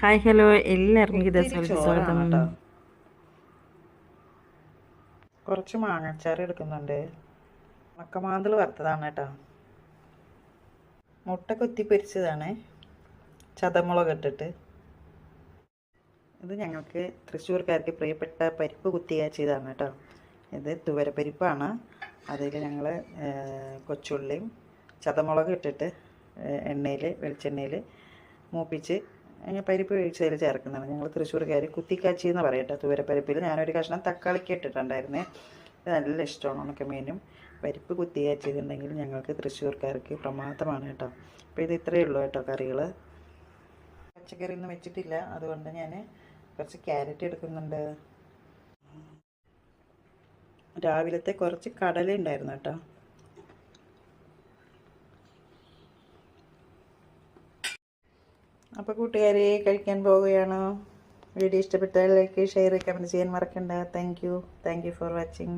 Hi hello എല്ലാവർക്കും ഇത് സ്വാഗതം കുറച്ച് മാങ്ങച്ചാറ് എടുക്കുന്നുണ്ട്. മക്കമാന്തൽ വറുത്തതാണ് കേട്ടോ. മുട്ട കൊത്തി പൊരിച്ചതാണ്. ചതമുളക് ഇട്ടിട്ട്. ഇത് ഞങ്ങൾക്ക് തൃശ്ശൂർക്കാർക്ക് പ്രിയപ്പെട്ട പരിപ്പ് കുത്തിയ ചെയ്താണ് കേട്ടോ. ഇത് തുവരപ്പരിപ്പാണ് അതിൽ ഞങ്ങൾ കൊച്ചുള്ളിയും ചതമുളക് ഇട്ടിട്ട് എണ്ണയിൽ വെളിച്ചെണ്ണയിൽ മൂപ്പിച്ച് പരിപ്പ് വേവിച്ചതിൽ ചേർക്കുന്നതാണ്. ഞങ്ങൾ തൃശ്ശൂർക്കാർ കുത്തിക്കാച്ചി എന്ന് പറയട്ടെ തുവരപ്പരിപ്പിൽ. ഞാനൊരു കഷ്ണം തക്കാളിക്ക് ഇട്ടിട്ടുണ്ടായിരുന്നേ. നല്ല ഇഷ്ടമാണ് ഉണക്കമീനും പരിപ്പ് കുത്തിയാച്ചിട്ടുണ്ടെങ്കിൽ ഞങ്ങൾക്ക് തൃശ്ശൂർക്കാർക്ക് പ്രമാദമാണ് കേട്ടോ. അപ്പോൾ ഇത് ഇത്രയേ ഉള്ളൂ കേട്ടോ കറികൾ പച്ചക്കറി ഒന്നും വെച്ചിട്ടില്ല. അതുകൊണ്ട് ഞാൻ കുറച്ച് ക്യാരറ്റ് എടുക്കുന്നുണ്ട്. രാവിലത്തെ കുറച്ച് കടല ഉണ്ടായിരുന്നു കേട്ടോ. അപ്പോൾ കൂട്ടുകാരെ കഴിക്കാൻ പോവുകയാണ്. വീഡിയോ ഇഷ്ടപ്പെട്ടാൽ ലൈക്ക് ഷെയർ കമന്റ് ചെയ്യാൻ മറക്കണ്ട. Thank you thank you for watching